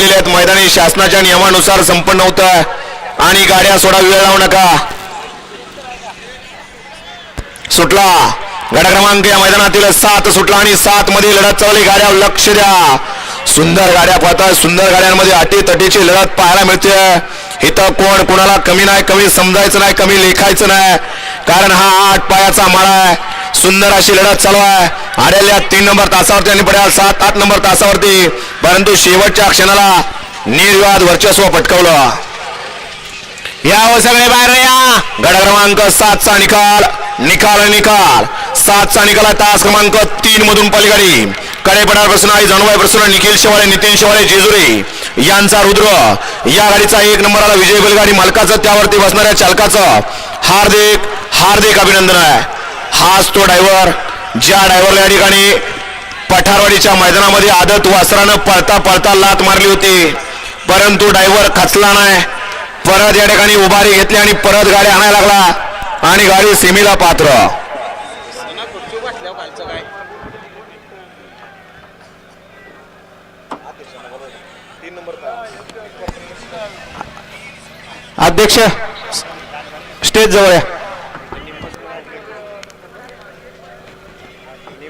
जिंकलेले आहेत. मैदानी शासनाच्या नियमानुसार संपन्न होत आहे. आणि गाड्या सोडा वेळ लावू नका. सुटला. गड क्रमांक या मैदानातील सात सुटला आणि सात मध्ये लढत चालली. गाड्या लक्ष द्या. सुंदर गाड्या पाहतात सुंदर गाड्यांमध्ये अटी तटीची लढत पाहायला मिळते. इथं कोण कोणाला कमी नाही कमी समजायचं नाही कमी लेखायचं नाही. कारण हा आठ पायाचा माळा आहे. सुंदर अशी लढत चालू आहे. आलेल्या तीन नंबर तासावरती आणि पड्या सात आठ नंबर तासावरती. परंतु शेवटच्या क्षणाला निर्विवाद वर्चस्व पटकवलं. या हो सगळे बाहेर या. गड क्रमांक सातचा निकाल. निकाल निकाल. सातचा निकाल तास क्रमांक तीन मधून पलीकडे. कडेपडार प्रसन्न आई जणवाई प्रसून निखिल शेवाळे नितीन शेवाळे जेजुरी यांचा रुद्र. या गाडीचा एक नंबरला विजय बैलगाडी मालकाचं त्यावरती बसणाऱ्या चालकाचं हार्दिक हार्दिक अभिनंदन आहे. हाच तो ड्रायव्हर ज्या ड्रायव्हरला या ठिकाणी पठारवाडीच्या मैदानामध्ये आदत वासरानं पळता पळता लात मारली होती. परंतु ड्रायव्हर खचला नाही. परत या ठिकाणी उभारी घेतली आणि परत गाडी आणायला लागला. आणि गाडी सेमीला पात्र. अध्यक्ष स्टेज जवळ या.